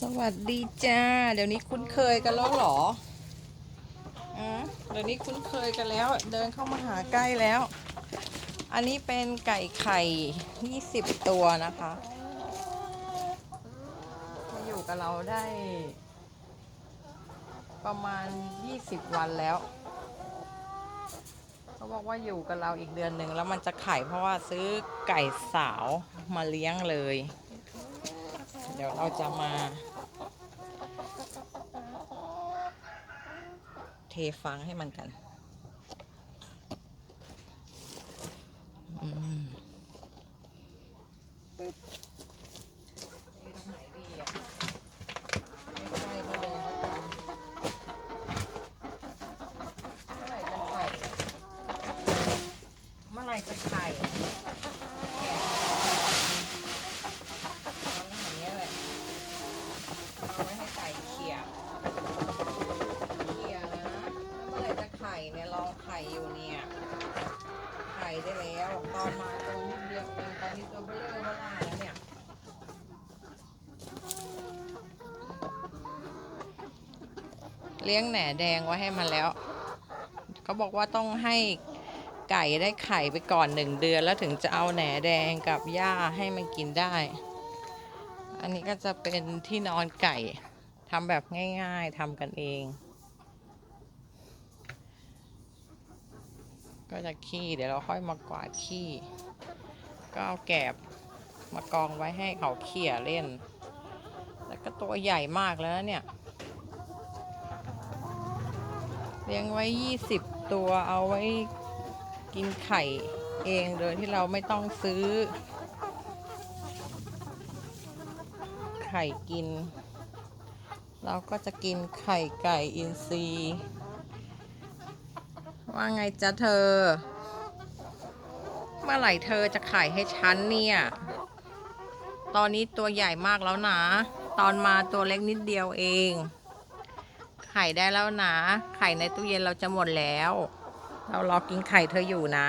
สวัสดีจ้า เดี๋ยวนี้คุ้นเคยกันแล้วหรออะเดี๋ยวนี้คุ้นเคยกันแล้ว เดินเข้ามาหาใกล้แล้ว อันนี้เป็นไก่ไข่20ตัวนะคะมาอยู่กับเราได้ ประมาณ20วันแล้วเขาบอกว่าอยู่กับเราอีกเดือนหนึ่งแล้วมันจะไข่เพราะว่าซื้อไก่สาวมาเลี้ยงเลย เดี๋ยวเราจะมา เทฟังให้มันกันเมื่อไรจะไข่ อนมาตัวนิดเดียวเองตอนนี้ตัวเบลอเบล่าแล้วเนี่ยเลี้ยงแหน่แดงไว้ให้มันแล้ว เขาบอกว่าต้องให้ไก่ได้ไข่ไปก่อนหนึ่งเดือนแล้วถึงจะเอาแหน่แดงกับหญ้าให้มันกินได้ อันนี้ก็จะเป็นที่นอนไก่ทำแบบง่ายๆทำกันเอง ก็จะขี้เดี๋ยวเราค่อยมากวาดขี้ ก็เอาแกบมากองไว้ให้เขาเขี่ยเล่น แล้วก็ตัวใหญ่มากแล้วเนี่ย เลี้ยงไว้ 20 ตัวเอาไว้กินไข่เองโดยที่เราไม่ต้องซื้อ ไข่กิน เราก็จะกินไข่ไก่อินทรีย์ ว่าไงจ๊ะเธอ เมื่อไหร่เธอจะไข่ให้ฉันเนี่ย ตอนนี้ตัวใหญ่มากแล้วนะ ตอนมาตัวเล็กนิดเดียวเอง ไข่ได้แล้วนะ ไข่ในตู้เย็นเราจะหมดแล้ว เรารอกินไข่เธออยู่นะ